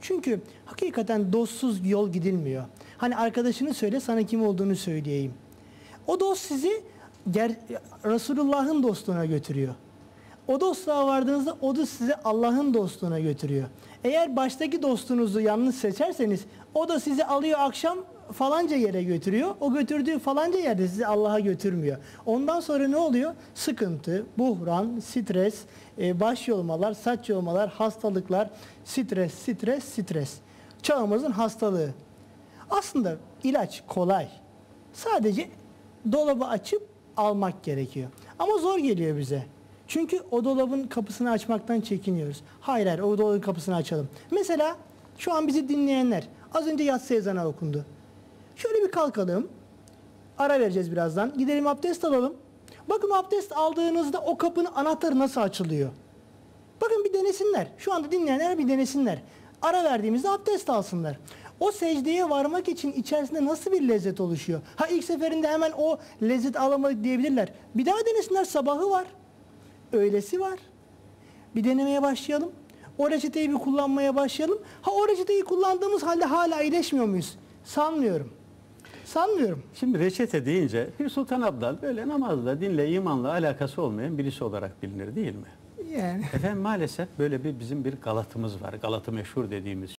Çünkü hakikaten dostsuz yol gidilmiyor. Hani arkadaşını söyle sana kim olduğunu söyleyeyim. O dost sizi Resulullah'ın dostluğuna götürüyor. O dostluğa vardığınızda o da sizi Allah'ın dostluğuna götürüyor. Eğer baştaki dostunuzu yanlış seçerseniz o da sizi alıyor akşam falanca yere götürüyor. O götürdüğü falanca yerde sizi Allah'a götürmüyor. Ondan sonra ne oluyor? Sıkıntı, buhran, stres, e, baş yolmalar, saç yolmalar, hastalıklar, stres, stres, stres. Çağımızın hastalığı. Aslında ilaç kolay. Sadece dolabı açıp almak gerekiyor. Ama zor geliyor bize. Çünkü o dolabın kapısını açmaktan çekiniyoruz. Hayır hayır o dolabın kapısını açalım. Mesela şu an bizi dinleyenler az önce yatsı ezanı okundu. Kalkalım. Ara vereceğiz birazdan. Gidelim abdest alalım. Bakın abdest aldığınızda o kapının anahtarı nasıl açılıyor. Bakın bir denesinler. Şu anda dinleyenler bir denesinler. Ara verdiğimizde abdest alsınlar. O secdeye varmak için içerisinde nasıl bir lezzet oluşuyor? Ha ilk seferinde hemen o lezzet alamadık diyebilirler. Bir daha denesinler sabahı var. Öğlesi var. Bir denemeye başlayalım. O reçeteyi bir kullanmaya başlayalım. Ha o reçeteyi kullandığımız halde hala iyileşmiyor muyuz? Sanmıyorum. Sanmıyorum. Şimdi reçete deyince Pir Sultan Abdal böyle namazla, dinle, imanla alakası olmayan birisi olarak bilinir değil mi? Yani. Efendim maalesef böyle bir bizim bir Galatımız var. Galatı meşhur dediğimiz